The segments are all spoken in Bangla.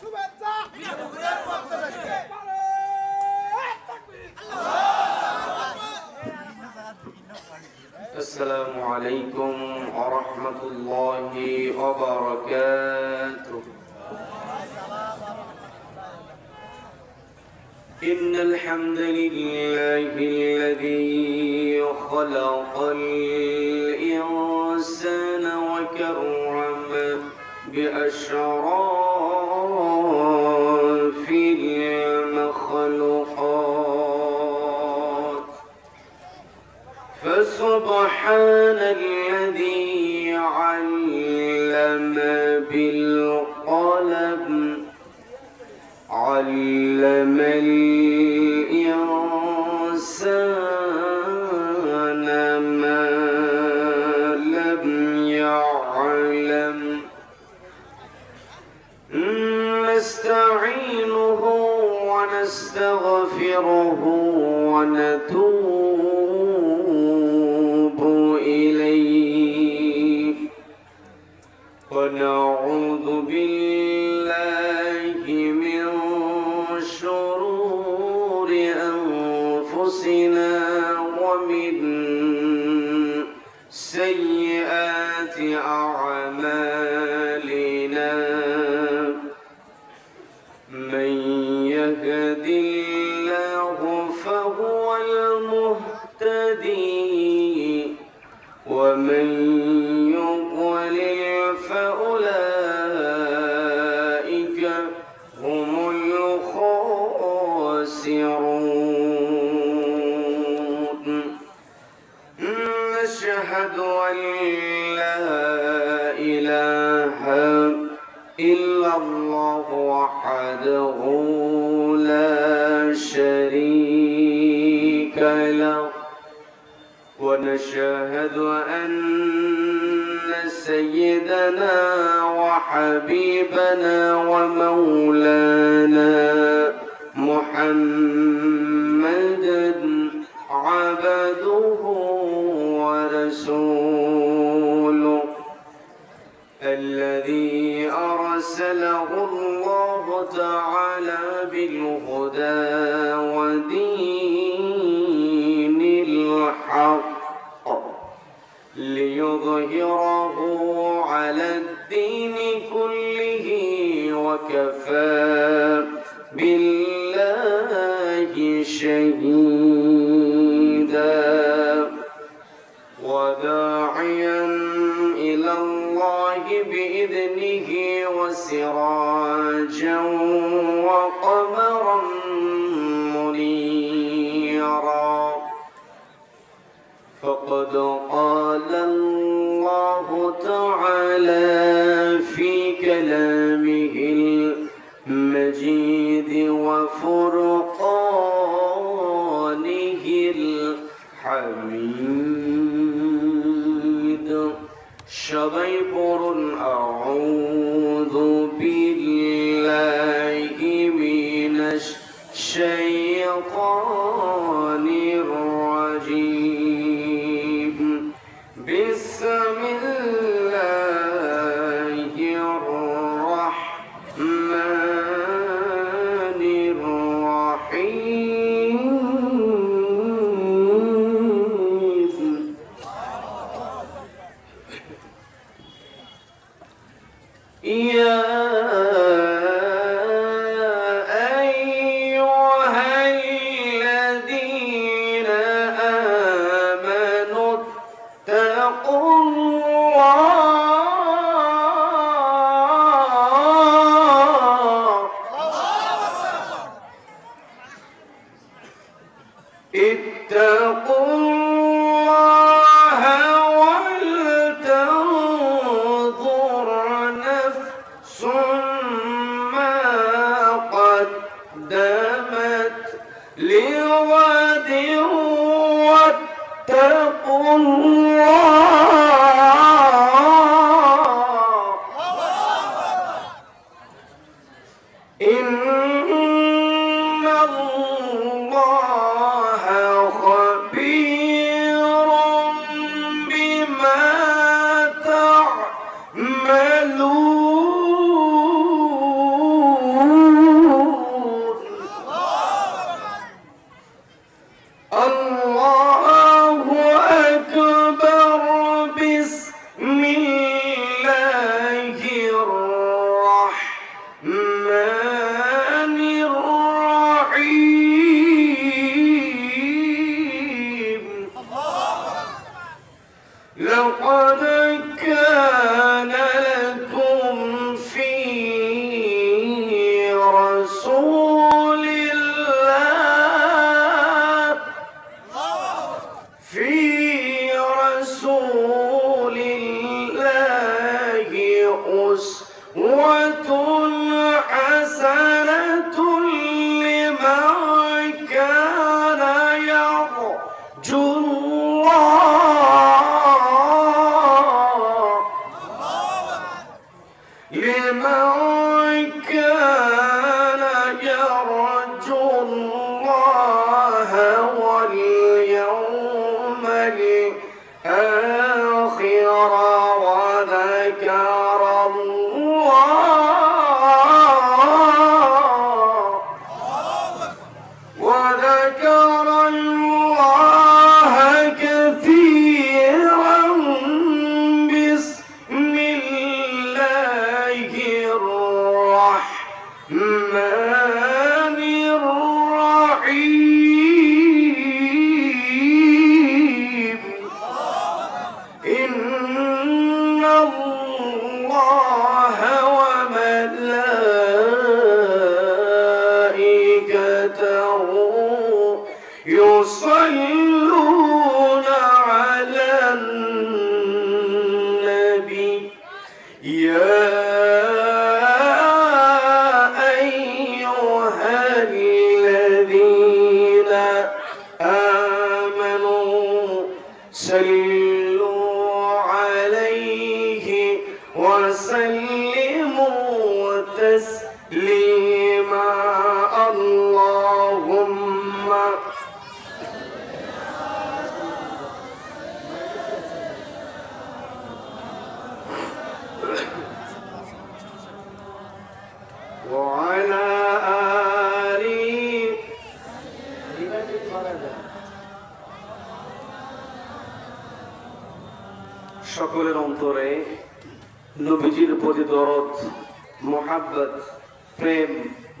শুভেচ্ছা السلام عليكم ورحمة الله وبركاته إن الحمد لله الذي خلق الإنسان وكرم بأشراف ونستغفره ونتوب إليه. ونعوذ بالله يهتدي ومن ونشهد أن سيدنا وحبيبنا ومولانا محمدا عبده ورسوله الذي أرسله الله تعالى بالهدى ليظهره على الدين كله وكفى بالله شهيدا. تعالى الله সকলের অন্তরে নবীজির প্রতি দরদ, মোহাব্বত, প্রেম,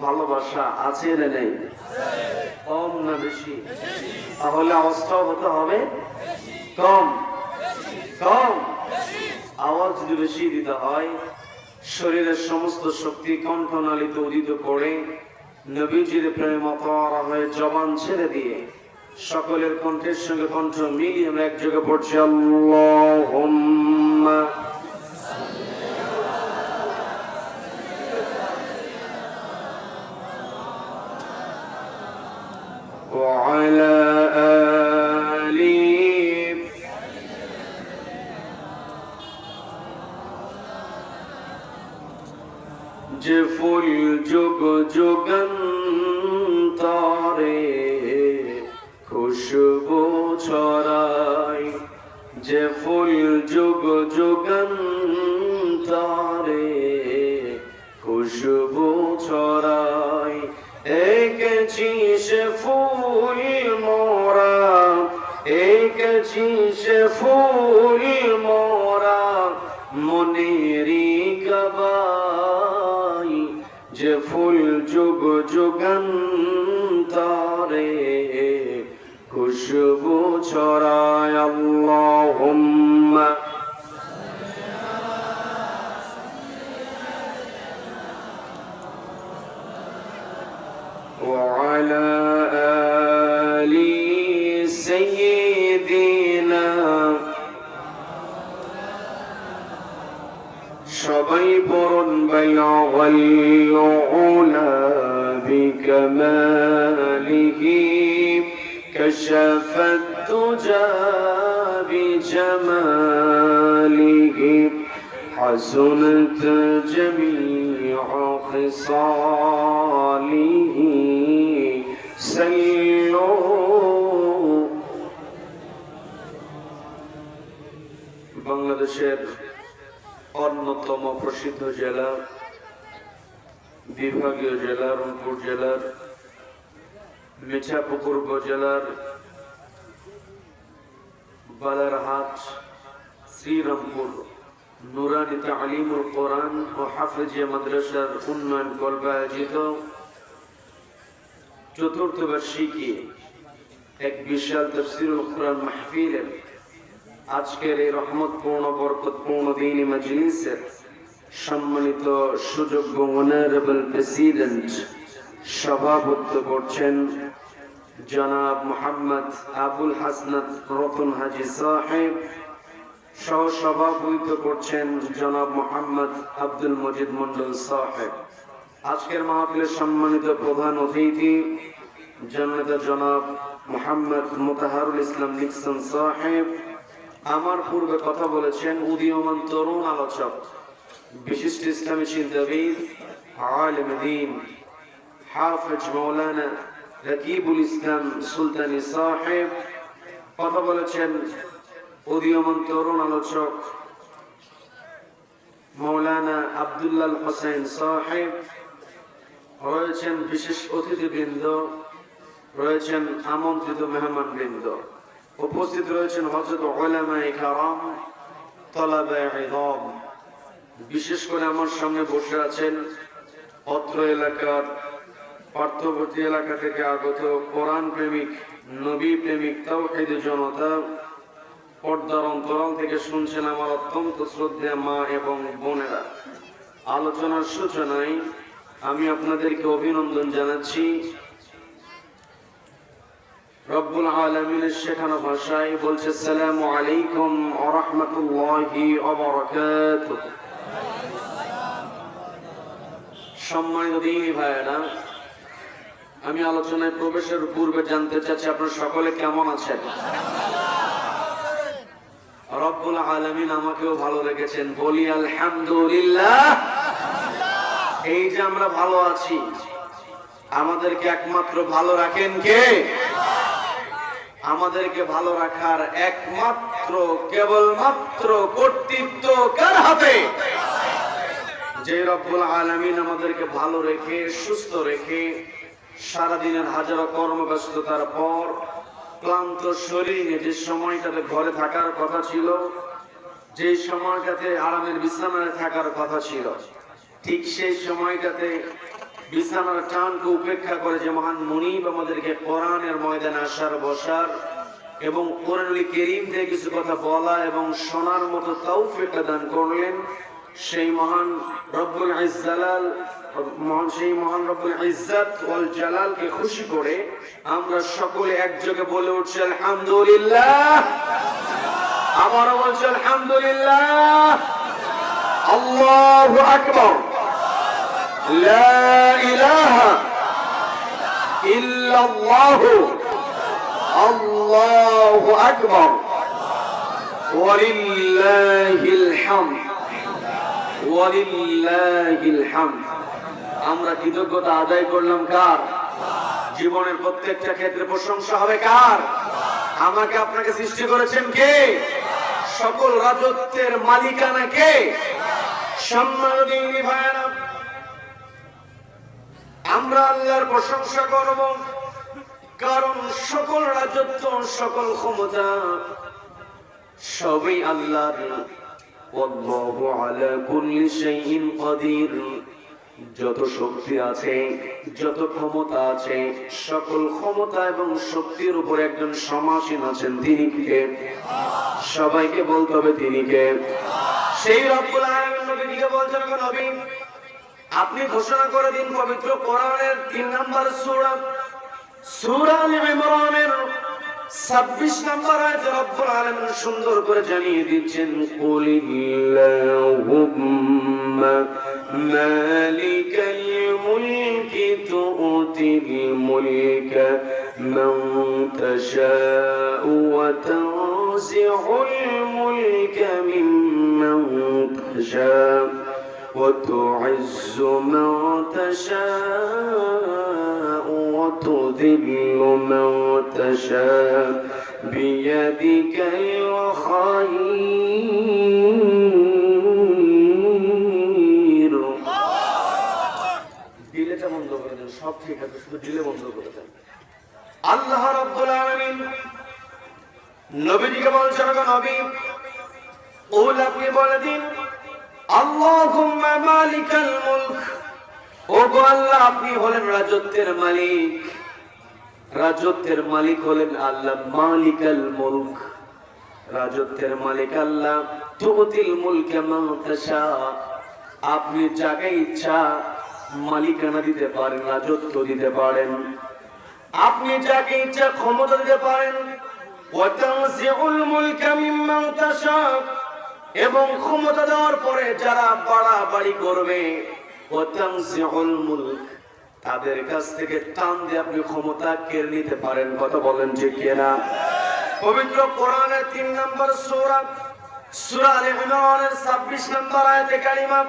ভালোবাসা আছে না নেই? কম না বেশি? তাহলে অবস্থাও হতে হবে? কম। কম। আওয়াজ যদি বেশি দিতে হয়, শরীরের সমস্ত শক্তি কণ্ঠনালীতে উদিত করে নবীজির প্রেমে মতারা হয়ে জবান ছেড়ে দিয়ে সকলের কণ্ঠের সঙ্গে কণ্ঠ মিলিয়ে আমরা এক জায়গায় পড়ছি আল্লাহুম্মা وعلى آله যে ফুল যুগ ছড়ায় যে ফুল যুগ যুগান্তরে খুশবু ছড়ায় এঁকেছি সে ফুল মোরা এঁকেছি সে ফুল মোরা মনেরি কবাই, যে ফুল যুগ যুগান্তরে كشف الدجى بجماله حسنت جميع خصاله سلوا বাংলাদেশের অন্যতম প্রসিদ্ধ জেলা বিভাগীয় জেলা রংপুর জেলার মিঠাপুকুর উপজেলার বালারহাট, শ্রীরামপুর, নুরানি তালিমুল কোরআন ও হাফিজিয়া মাদ্রাসার উন্নয়ন কল্পে আয়োজিত চতুর্থ বার্ষিকী এক বিশাল তফসিরুল কোরআন মাহফিলের আজকের এই রহমতপূর্ণ, বরকতপূর্ণ দিনী মজলিসের সম্মানিত সুযোগ্য অনারেবল প্রেসিডেন্ট সভাপত্য করছেন জনাব মোহাম্মদ আবুল হাসনাত রতন হাজি সাহেব। সহ সভাপতিত্ব করছেন জনাব মোহাম্মদ আব্দুল মজিদ মন্ডল সাহেব। আজকের মাহফিলের সম্মানিত প্রধান অতিথি জননেতা জনাব মোহাম্মদ মোতাহারুল ইসলাম নিক্সন সাহেব। আমার পূর্বে কথা বলেছেন উদীয়মান তরুণ আলোচক, বিশিষ্ট ইসলামী চিন্তাবিদ, আলেম দিন। হাফেজ মৌলানা রকিবুল ইসলাম সুলতানি সাহেব। কথা বলেছেন উদীয়মান তরুণ আলোচক মৌলানা আবদুল্লাল হোসেন সাহেব। রয়েছেন বিশেষ অতিথিবৃন্দ, রয়েছেন আমন্ত্রিত মেহমান বৃন্দ উপস্থিত রয়েছেন হজরত ওলামাই কারাম তলাবায়ে ইলম। বিশেষ করে আমার সামনে বসে আছেন অত্র এলাকার পার্শ্ববর্তী এলাকা থেকে আগত কোরআন প্রেমিক, নবী প্রেমিক, তাওহীদ জনতা পর্দার অন্তরাল থেকে শুনছেন আমার অত্যন্ত শ্রদ্ধা মা এবং বোনেরা। আলোচনার সূচনায় আমি আপনাদেরকে অভিনন্দন জানাচ্ছি। রব্বুল আলমিনের শেখানো ভাষায় বলছে, সালাম আলাইকুম আরহামতুল্লাহি সম্মানিত দিনী ভাইয়েরা আমি আলোচনায় প্রবেশের পূর্বে জানতে চাচ্ছি, আপনারা সকলে কেমন আছেন? রব্বুল আলমিন আমাকেও ভালো রেখেছেন। বলি আলহামদুলিল্লাহ। এই যে আমরা ভালো আছি, আমাদেরকে একমাত্র ভালো রাখেন কে? আমাদেরকে ভালো রাখার একমাত্র, কেবলমাত্র কর্তৃত্ব কার হাতে? যে রব্বুল আলমিন আমাদেরকে ভালো রেখে, সুস্থ রেখে সারাদিনের হাজারো কর্মব্যস্ততার পর ক্লান্ত শরীরে যে সময়টাতে ঘরে থাকার কথা ছিল, যে সময়টাতে আরামের বিছানায় থাকার কথা ছিল, ঠিক সেই সময়টাতে বিছানার টানকে উপেক্ষা করে যে মহান মনিব আমাদেরকে কোরআনের ময়দানে আসার, বসার এবং কোরআনুল কেরিম থেকে কিছু কথা বলা এবং শোনার মতো তৌফিকটা দান করলেন। সেই মহান রব্বুল ইজ্জালাল মহান সেই মহান রব্বুল ইজ্জাত ওয়াল জালালকে খুশি করে আমরা সকলে একযোগে বলে উঠছি, আলহামদুলিল্লাহ। আমারও বলছি, আলহামদুলিল্লাহ। আল্লাহু আকবার। লা ইলাহা ইল্লাল্লাহ। আল্লাহু আকবার। ওয়ালিল্লাহিল হামদ। আমরা কৃতজ্ঞতা আদায় করলাম কার? জীবনের প্রত্যেকটা ক্ষেত্রে প্রশংসা হবে কার? আমাকে আপনাকে সৃষ্টি করেছেন কে? সকল রাজত্বের মালিকানা কে? সম্মানী আমরা আল্লাহর প্রশংসা করব কারণ সকল রাজত্ব, সকল ক্ষমতা সবই আল্লাহর والله على كل شيء قدير যত শক্তি আছে যত ক্ষমতা আছে সকল ক্ষমতা এবং শক্তির উপর একজন সমাসীন আছেন তিনি কে সবাইকে বলতে হবে তিনি কে সেই রব্বুল আলামিন নবীকে বলছেন গো নবী আপনি ঘোষণা করে দিন পবিত্র কোরআনের তিন নম্বর সূরা সূরা আল ইমরানের 26 নম্বর আয়াতে রব্বুল আলামিন সুন্দর করে জানিয়ে দিচ্ছেন, কুলিল্লাহুম্মা মালিকাল মুলকি তুতিল মুলকা মান তাশাউ ওয়া তানজিউল মুলকা মিম্মান وتعز من تشاء وتذل من تشاء بيدك الخير দিলেটা বন্ধ করে দেন সব ঠিক আছে শুধু দিলে বন্ধ করে দেন আল্লাহ রাব্বুল আলামিন নবীজিকে বলছেন গো নবী ওল আপনি বলে দিন আল্লাহুম্মা মালিকাল মুলক। ও গো আল্লাহ, আপনি হলেন রাজত্বের মালিক। রাজত্বের মালিক হলেন আল্লাহ মালিকাল মুলক। রাজত্বের মালিক আল্লাহ তুতিল মুলকে মান তাশা। আপনি যাকে ইচ্ছা মালিকানা দিতে পারেন, রাজত্ব দিতে পারেন। আপনি যাকে ইচ্ছা ক্ষমতা দিতে পারেন। ওয়াতানজিউল মুলকা মিম্মান তাশা। এবং ক্ষমতা দেওয়ার পরে যারা বাড়াবাড়ি করবে ওয়াতানজিউল মুলক তাদের কাছ থেকে টান দিয়ে আপনি ক্ষমতা কেড়ে নিতে পারেন কথা বলেন যে কেনা পবিত্র কোরআনের তিন নম্বর সূরা সূরা আলে ইমরানের 26 নম্বর আয়াতে কারিমা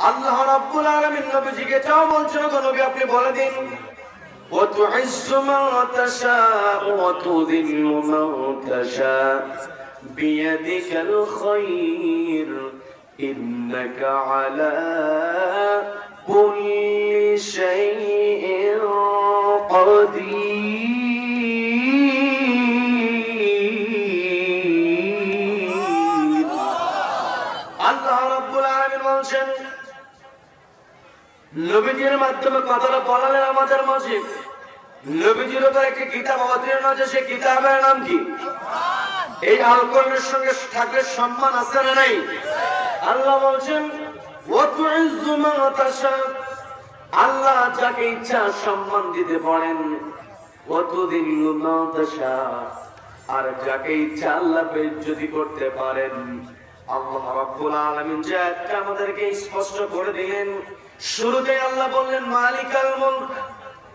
আল্লাহ রাব্বুল আলামিন নবীজিকে চাও বলছেন তো নবী আপনি বলে দিন وتعز من تشاء وتذل من تشاء بيدك الخير إنك على كل شيء قدير আল্লাহ রাব্বুল আলামিন বলছেন নবীজির মাধ্যমে কথাটা বলালেন আমাদের মাঝে নবীজির উপর একটি কিতাব অবতীর্ণ আছে সেই কিতাবের নাম কি এই আল সঙ্গে থাকলে সম্মান আছে না নাই? আল্লাহ বলছেন আল্লাহ যাকে ইচ্ছা সম্মান দিতে পারেন। ওয়াতুদিল্লু আর যাকে ইচ্ছা আল্লাহ বেজ্জতি করতে পারেন। আল্লাহ রাব্বুল আলামিন যে আমাদেরকে স্পষ্ট করে দিলেন। শুরুতে আল্লাহ বললেন, মালিকাল মুলক।